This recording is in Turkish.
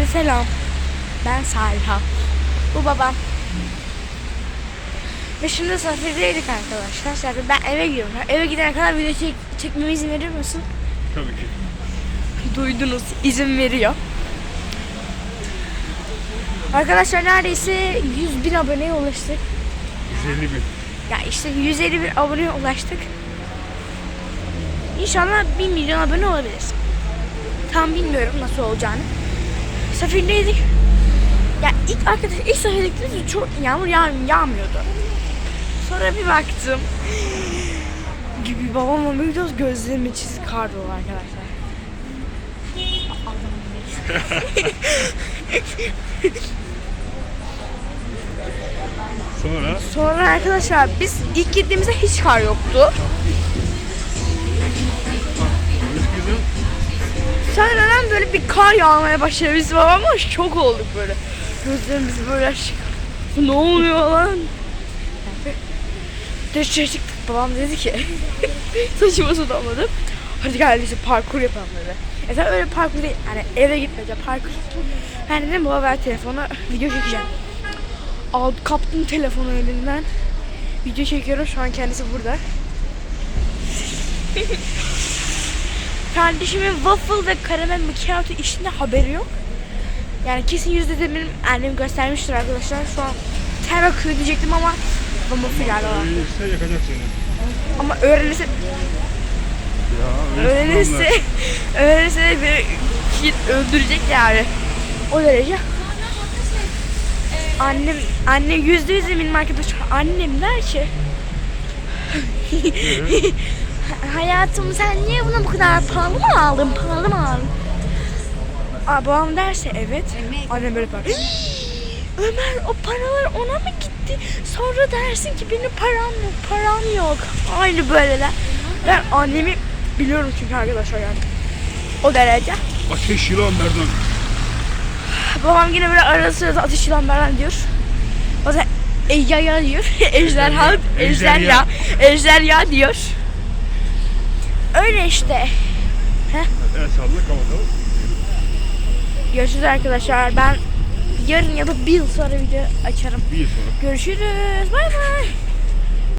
Herkese selam. Ben Salha. Bu babam. Ve şimdi safirdeydik arkadaşlar. Zaten ben eve gidiyorum. Eve gidene kadar video çek, çekmeme izin verir misin? Tabii ki. Duydunuz. izin veriyor. Arkadaşlar neredeyse 100 bin aboneye ulaştık. 150 bin. Ya işte 150 bin aboneye ulaştık. İnşallah 1 milyon abone olabiliriz. Tam bilmiyorum nasıl olacağını. Safirdeydik. Ya ilk arkadaş ilk gittiğimizde çok yağmur yağ, yağmıyordu. Sonra bir baktım. Gibi babamla bir gidiyoruz gözlerime çizik kar dolu arkadaşlar. Sonra Sonra arkadaşlar biz ilk gittiğimizde hiç kar yoktu. Sonradan böyle bir kar yağmaya başladı. Biz babamla şok olduk böyle. Gözlerimiz böyle açık. Ne oluyor lan? Dışarı çıktık. Babam dedi ki saçımı tutamadım. Hadi gel işte parkur yapalım dedi. E tabi öyle parkur değil. Hani eve gitmece parkur. Ben dedim baba ver telefonu video çekeceğim. Al, kaptım telefonu elinden. Video çekiyorum şu an kendisi burada. Kardeşimin waffle ve karamel macchiato işinde haberi yok. Yani kesin yüzde de benim annem göstermiştir arkadaşlar. Şu an ter akıyor diyecektim ama babam filan var. öğrenirse yakacak seni. Ama öğrenirse, Ya öğrenirse, öğrenirse de beni kit öldürecek yani. O derece. Annem, anne yüzde yüz eminim arkadaşlar. Annem der ki Hayatım sen niye buna bu kadar pahalı mı aldın? Pahalı mı aldın? Aa, babam derse evet. Annem böyle yapar. Ömer o paralar ona mı gitti? Sonra dersin ki benim param yok, param yok. Aynı böyleler. Ben annemi biliyorum çünkü arkadaşlar yani. O derece. Ateş yılan Merdan. Babam yine böyle arada sırada ateş yılanlardan diyor. Bazen ejderha diyor. ejderha, ejderha, ejderha diyor. Öyle işte. El salla kapatalım. Görüşürüz arkadaşlar. Ben yarın ya da bir yıl sonra video açarım. Bir sonra. Görüşürüz. Bay bay.